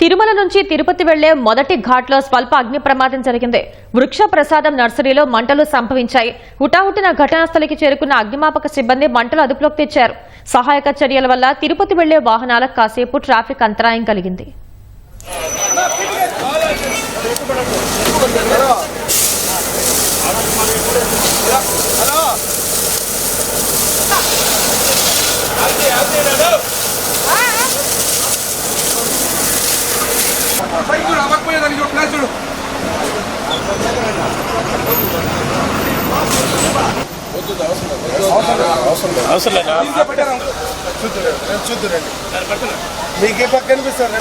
తిరుమల నుంచి తిరుపతి వెళ్ళే మొదటి ఘాట్లో స్వల్ప అగ్ని ప్రమాదం జరిగింది. వృక్ష ప్రసాదం నర్సరీలో మంటలు సంభవించాయి. హుటాహుటిన ఘటనాస్థలికి చేరుకున్న అగ్నిమాపక సిబ్బంది మంటలు అదుపులోకి తెచ్చారు. సహాయక చర్యల వల్ల తిరుపతి వెళ్ళే వాహనాలకు కాసేపు ట్రాఫిక్ అంతరాయం కలిగింది. పైకి చూడు. అవ్వకపోయేదానికి చూడు ప్లాస్ చూడు మీకే పక్క కనిపిస్తారు